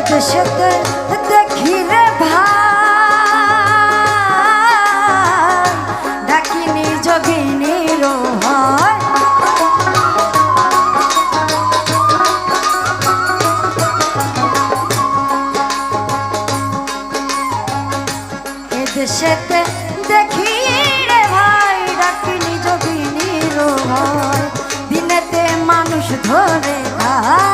দুষতে দেখি রে যোগিনী রোহায় দেখি ভাই দিনেতে মানুষ ধরে ভাই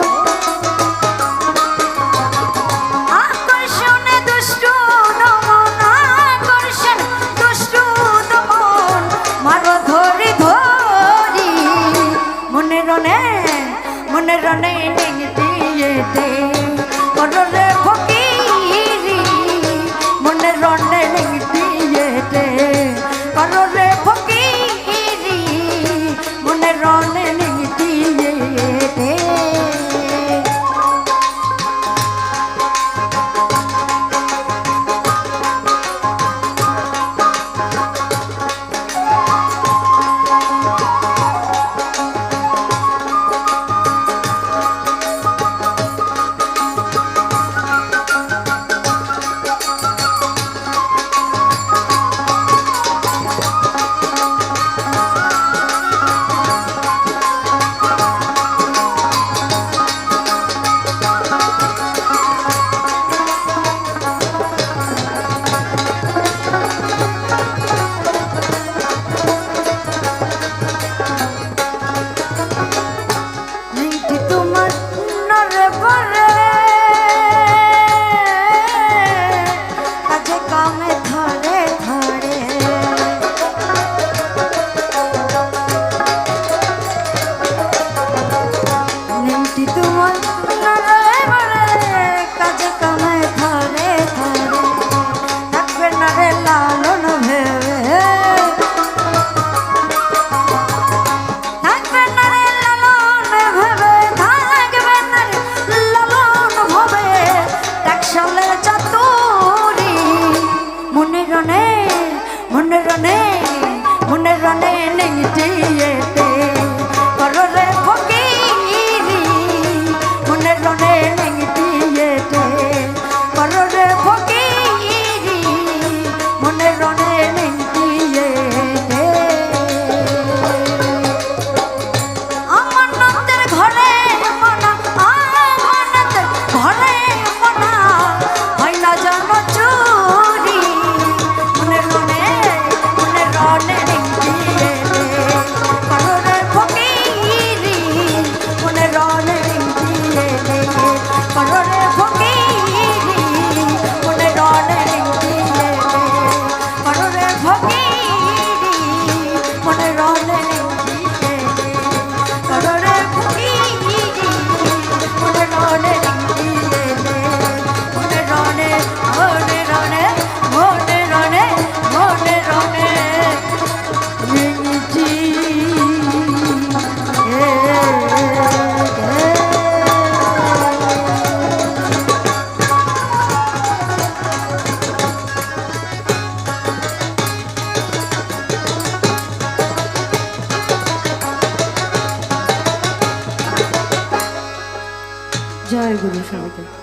Bunda.